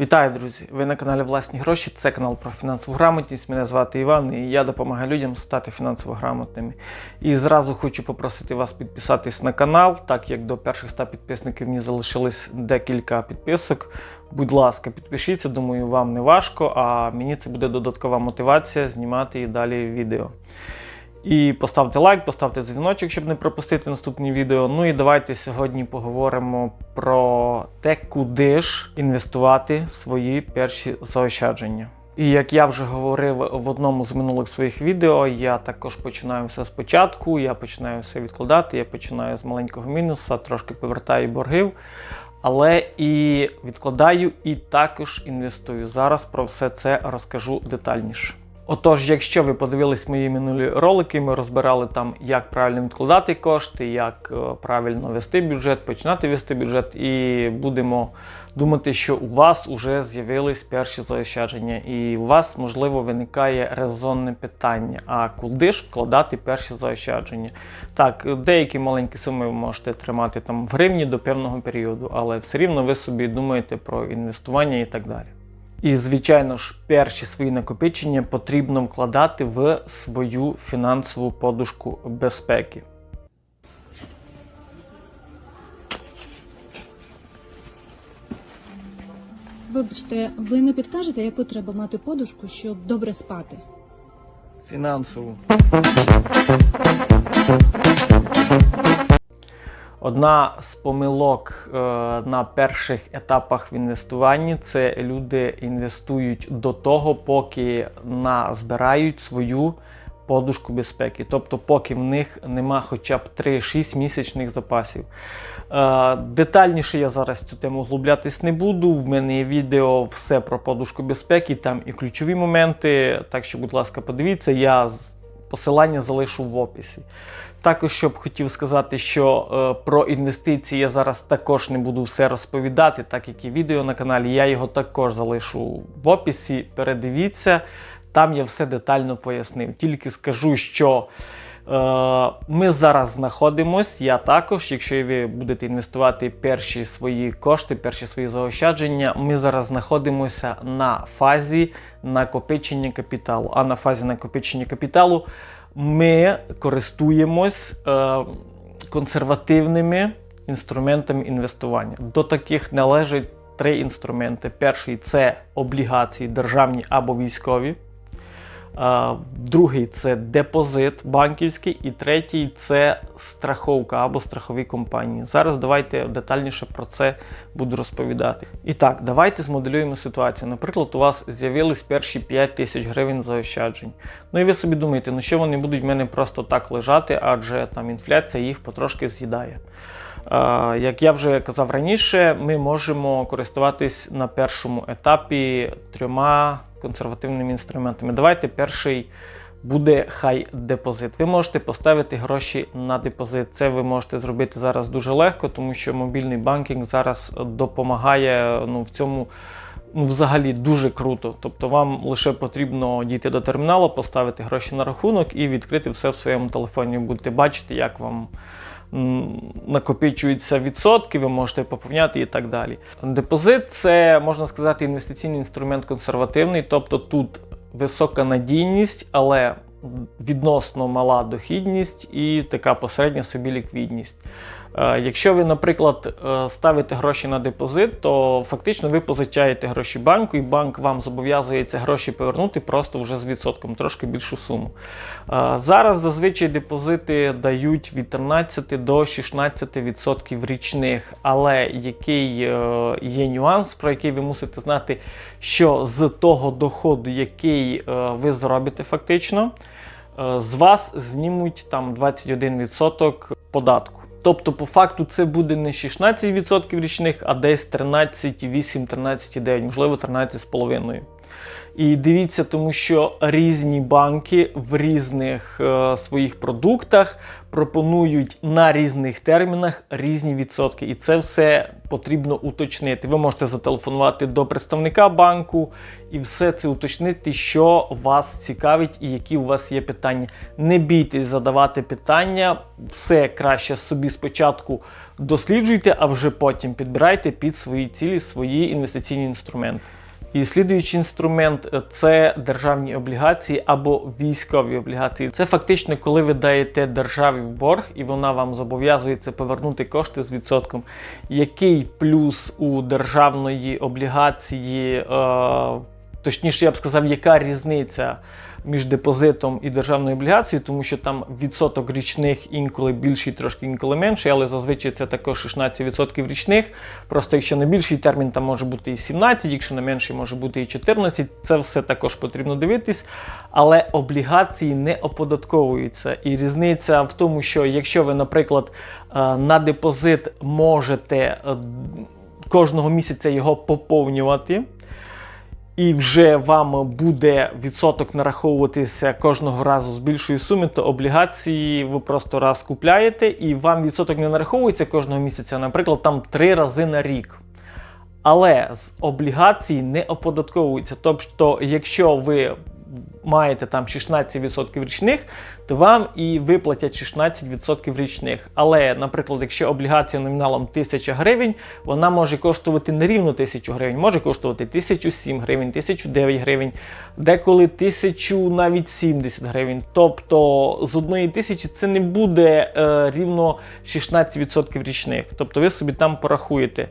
Вітаю, друзі! Ви на каналі Власні Гроші. Це канал про фінансову грамотність. Мене звати Іван, і я допомагаю людям стати фінансово грамотними. І зразу хочу попросити вас підписатись на канал, так як до перших 100 підписників мені залишилось декілька підписок. Будь ласка, підпишіться, думаю, вам не важко, а мені це буде додаткова мотивація знімати і далі відео. І поставте лайк, поставте дзвіночок, щоб не пропустити наступні відео. Ну і давайте сьогодні поговоримо про те, куди ж інвестувати свої перші заощадження. І як я вже говорив в одному з минулих своїх відео, я також починаю все спочатку, я починаю все відкладати, я починаю з маленького мінуса, трошки повертаю боргів, але і відкладаю, і також інвестую. Зараз про все це розкажу детальніше. Отож, якщо ви подивились мої минулі ролики, ми розбирали там, як правильно відкладати кошти, як е, правильно вести бюджет, починати вести бюджет, і будемо думати, що у вас вже з'явились перші заощадження, і у вас, можливо, виникає резонне питання: а куди ж вкладати перші заощадження? Так, деякі маленькі суми ви можете тримати там в гривні до певного періоду, але все рівно ви собі думаєте про інвестування і так далі. І, звичайно ж, перші свої накопичення потрібно вкладати в свою фінансову подушку безпеки. Вибачте, ви не підкажете, яку треба мати подушку, щоб добре спати? Фінансову. Одна з помилок е, на перших етапах в інвестуванні це люди інвестують до того, поки назбирають свою подушку безпеки. Тобто, поки в них нема хоча б 3-6 місячних запасів. Е, детальніше я зараз цю тему углублятись не буду. В мене є відео все про подушку безпеки, там і ключові моменти. Так що, будь ласка, подивіться, я посилання залишу в описі. Також щоб хотів сказати, що е, про інвестиції я зараз також не буду все розповідати, так як і відео на каналі. Я його також залишу в описі. Передивіться, там я все детально пояснив. Тільки скажу, що ми зараз знаходимось. Я також, якщо ви будете інвестувати перші свої кошти, перші свої заощадження, ми зараз знаходимося на фазі накопичення капіталу. А на фазі накопичення капіталу ми користуємось е, консервативними інструментами інвестування. До таких належать три інструменти. Перший це облігації державні або військові. Другий це депозит банківський, і третій це страховка або страхові компанії. Зараз давайте детальніше про це буду розповідати. І так, давайте змоделюємо ситуацію. Наприклад, у вас з'явились перші 5 тисяч гривень заощаджень. Ну і ви собі думаєте, ну що вони будуть в мене просто так лежати, адже там інфляція їх потрошки з'їдає. Як я вже казав раніше, ми можемо користуватись на першому етапі трьома консервативними інструментами. Давайте перший буде хай депозит. Ви можете поставити гроші на депозит. Це ви можете зробити зараз дуже легко, тому що мобільний банкінг зараз допомагає ну, в цьому. Ну, взагалі дуже круто. Тобто вам лише потрібно дійти до терміналу, поставити гроші на рахунок і відкрити все в своєму телефоні. Будете бачити, як вам накопичуються відсотки, ви можете поповняти і так далі. Депозит це можна сказати інвестиційний інструмент консервативний, тобто тут висока надійність, але відносно мала дохідність і така посередня собі ліквідність. Е, Якщо ви, наприклад, е, ставите гроші на депозит, то фактично ви позичаєте гроші банку, і банк вам зобов'язує ці гроші повернути просто вже з відсотком, трошки більшу суму. Е, Зараз зазвичай депозити дають від 13 до 16% річних, але який є нюанс, про який ви мусите знати, що з того доходу, який ви заробите фактично, з вас знімуть там 21% податку. Тобто, по факту, це буде не 16% річних, а десь 13,8, 13,9, можливо, 13,5. І дивіться, тому що різні банки в різних е, своїх продуктах пропонують на різних термінах різні відсотки. І це все потрібно уточнити. Ви можете зателефонувати до представника банку і все це уточнити, що вас цікавить і які у вас є питання. Не бійтесь задавати питання, все краще собі спочатку досліджуйте, а вже потім підбирайте під свої цілі свої інвестиційні інструменти. І слідуючий інструмент е, це державні облігації або військові облігації. Це фактично, коли ви даєте державі борг, і вона вам зобов'язується повернути кошти з відсотком. Який плюс у державної облігації, е, точніше, я б сказав, яка різниця між депозитом і державною облігацією, тому що там відсоток річних інколи більший, трошки інколи менший, але зазвичай це також 16% річних. Просто якщо на більший термін, там може бути і 17, якщо на менший може бути і 14. Це все також потрібно дивитись. Але облігації не оподатковуються. І різниця в тому, що якщо ви, наприклад, е, на депозит можете е, кожного місяця його поповнювати і вже вам буде відсоток нараховуватися кожного разу з більшої суми, то облігації ви просто раз купляєте, і вам відсоток не нараховується кожного місяця, наприклад, там три рази на рік. Але з облігацій не оподатковується. Тобто, якщо ви маєте там 16% річних, то вам і виплатять 16% річних. Але, наприклад, якщо облігація номіналом 1000 гривень, вона може коштувати не рівно 1000 гривень, може коштувати 1007 гривень, 1009 гривень, деколи 1000 навіть 70 гривень. Тобто з одної тисячі це не буде е, рівно 16% річних. Тобто ви собі там порахуєте.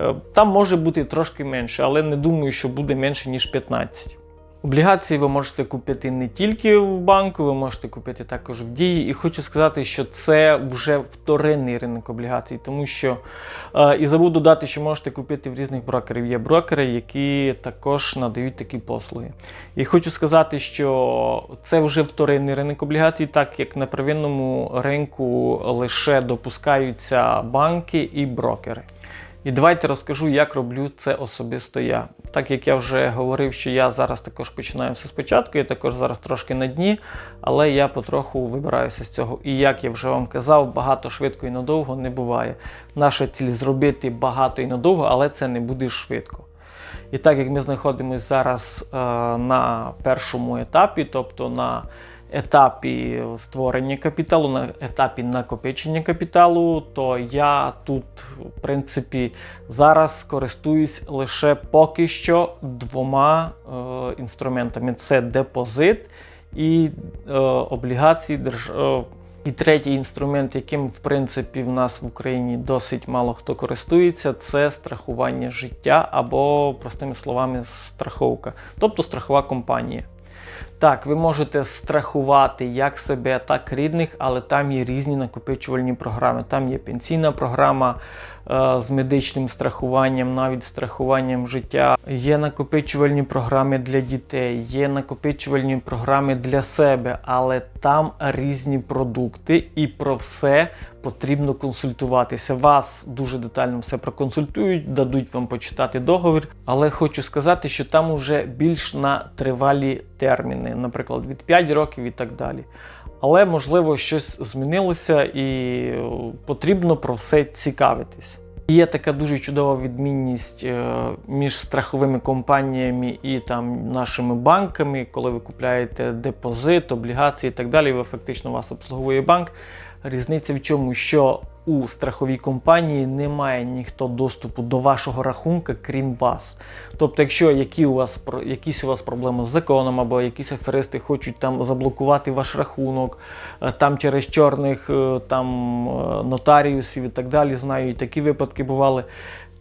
Е, Там може бути трошки менше, але не думаю, що буде менше, ніж 15. Облігації ви можете купити не тільки в банку, ви можете купити також в дії. І хочу сказати, що це вже вторинний ринок облігацій, тому що е, і забув додати, що можете купити в різних брокерів. Є брокери, які також надають такі послуги. І хочу сказати, що це вже вторинний ринок облігацій, так як на первинному ринку лише допускаються банки і брокери. І давайте розкажу, як роблю це особисто я. Так як я вже говорив, що я зараз також починаю все спочатку, я також зараз трошки на дні, але я потроху вибираюся з цього. І як я вже вам казав, багато швидко і надовго не буває. Наша ціль зробити багато і надовго, але це не буде швидко. І так як ми знаходимося зараз е, на першому етапі, тобто на етапі створення капіталу, на етапі накопичення капіталу, то я тут, в принципі, зараз користуюсь лише поки що двома е, інструментами: це депозит і е, облігації держ... е, і третій інструмент, яким в принципі в нас в Україні досить мало хто користується, це страхування життя або, простими словами, страховка, тобто страхова компанія. Так, ви можете страхувати як себе, так і рідних, але там є різні накопичувальні програми. Там є пенсійна програма е, з медичним страхуванням, навіть страхуванням життя. Є накопичувальні програми для дітей, є накопичувальні програми для себе, але там різні продукти, і про все потрібно консультуватися. Вас дуже детально все проконсультують, дадуть вам почитати договір. Але хочу сказати, що там уже більш на тривалі терміни, наприклад, від 5 років і так далі. Але можливо щось змінилося і потрібно про все цікавитись. Є така дуже чудова відмінність е, між страховими компаніями і там нашими банками, коли ви купляєте депозит, облігації і так далі, ви фактично вас обслуговує банк. Різниця в чому, що у страховій компанії немає ніхто доступу до вашого рахунка, крім вас. Тобто, якщо які у вас якісь у вас проблеми з законом, або якісь аферисти хочуть там заблокувати ваш рахунок, е, там через чорних е, там е, нотаріусів і так далі, знаю, і такі випадки бували.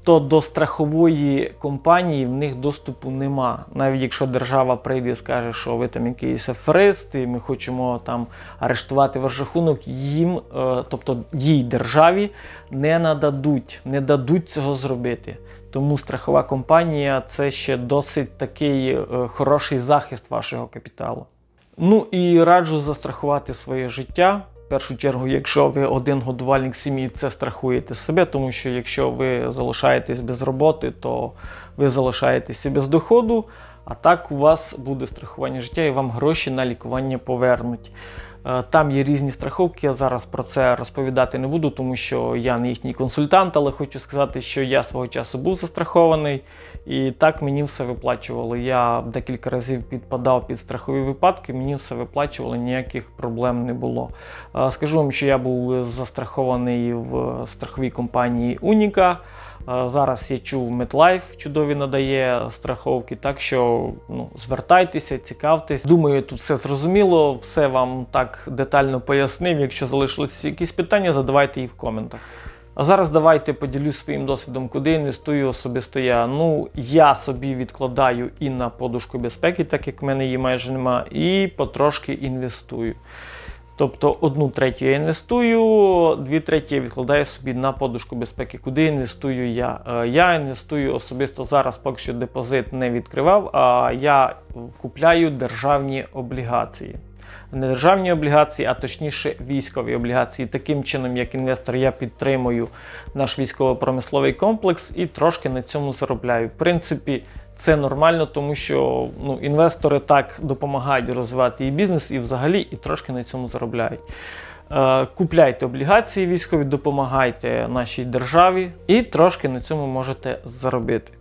То до страхової компанії в них доступу нема. Навіть якщо держава прийде і скаже, що ви там якийсь аферист, і ми хочемо там арештувати ваш рахунок, їм, е, тобто їй державі, не нададуть, не дадуть цього зробити. Тому страхова компанія це ще досить такий е, хороший захист вашого капіталу. Ну і раджу застрахувати своє життя. Першу чергу, якщо ви один годувальник сім'ї, це страхуєте себе, тому що якщо ви залишаєтесь без роботи, то ви залишаєтеся без доходу. А так у вас буде страхування життя і вам гроші на лікування повернуть. Е, Там є різні страховки. Я зараз про це розповідати не буду, тому що я не їхній консультант, але хочу сказати, що я свого часу був застрахований, і так мені все виплачувало. Я декілька разів підпадав під страхові випадки, мені все виплачувало, ніяких проблем не було. Е, Скажу вам, що я був застрахований в страховій компанії Уніка. Зараз я чув MetLife чудові надає страховки, так що ну, звертайтеся, цікавтесь. Думаю, тут все зрозуміло, все вам так детально пояснив. Якщо залишилися якісь питання, задавайте їх в коментах. А зараз давайте поділюсь своїм досвідом, куди інвестую особисто я. Ну, я собі відкладаю і на подушку безпеки, так як в мене її майже нема, і потрошки інвестую. Тобто одну третю я інвестую, дві треті я відкладаю собі на подушку безпеки. Куди інвестую я? Е, Я інвестую особисто зараз, поки що депозит не відкривав, а я купляю державні облігації. Не державні облігації, а точніше військові облігації. Таким чином, як інвестор, я підтримую наш військово-промисловий комплекс і трошки на цьому заробляю. В принципі, це нормально, тому що ну, інвестори так допомагають розвивати і бізнес, і взагалі, і трошки на цьому заробляють. Е, Купляйте облігації військові, допомагайте нашій державі і трошки на цьому можете заробити.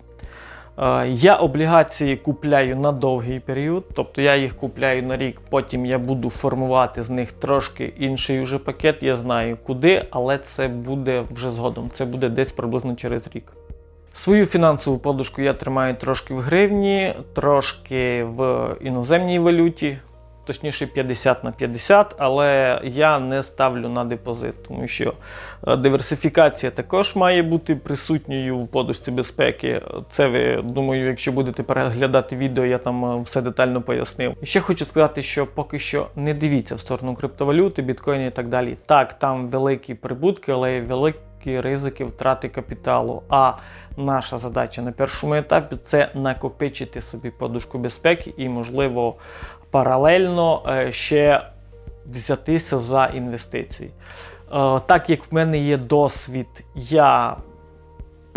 Е, Я облігації купляю на довгий період, тобто я їх купляю на рік, потім я буду формувати з них трошки інший вже пакет. Я знаю куди, але це буде вже згодом. Це буде десь приблизно через рік. Свою фінансову подушку я тримаю трошки в гривні, трошки в іноземній валюті, точніше 50 на 50, але я не ставлю на депозит, тому що е, диверсифікація також має бути присутньою в подушці безпеки. Це ви, думаю, якщо будете переглядати відео, я там е, все детально пояснив. І ще хочу сказати, що поки що не дивіться в сторону криптовалюти, біткоїни і так далі. Так, там великі прибутки, але великі ризики втрати капіталу. А наша задача на першому етапі це накопичити собі подушку безпеки і, можливо, паралельно е, ще взятися за інвестиції. Е, Так як в мене є досвід, я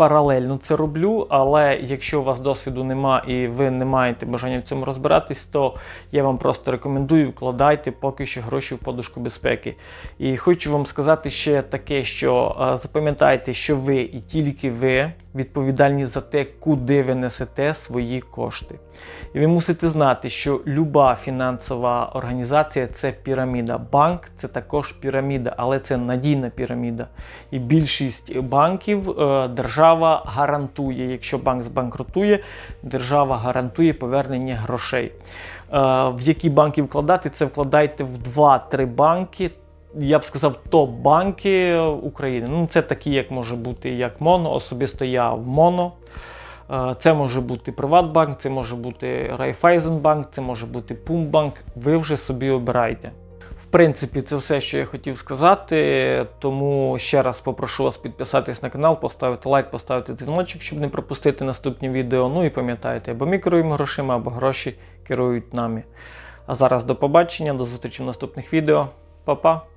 паралельно це роблю, але якщо у вас досвіду нема і ви не маєте бажання в цьому розбиратись, то я вам просто рекомендую вкладайте поки що гроші в подушку безпеки. І хочу вам сказати ще таке, що е, запам'ятайте, що ви і тільки ви відповідальні за те, куди ви несете свої кошти. І ви мусите знати, що люба фінансова організація це піраміда. Банк це також піраміда, але це надійна піраміда. І більшість банків е, держава гарантує, якщо банк збанкрутує, держава гарантує повернення грошей. Е, в які банки вкладати, це вкладайте в 2-3 банки. Я б сказав, топ-банки України. Ну, це такі, як може бути як Моно. Особисто я в Моно. Е, Це може бути Приватбанк, це може бути Райфайзенбанк, це може бути Пумбанк. Ви вже собі обирайте. Принципі, це все, що я хотів сказати. Тому ще раз попрошу вас підписатись на канал, поставити лайк, поставити дзвіночок, щоб не пропустити наступні відео. Ну і пам'ятайте, або ми керуємо грошима, або гроші керують нами. А зараз до побачення, до зустрічі в наступних відео. Па-па!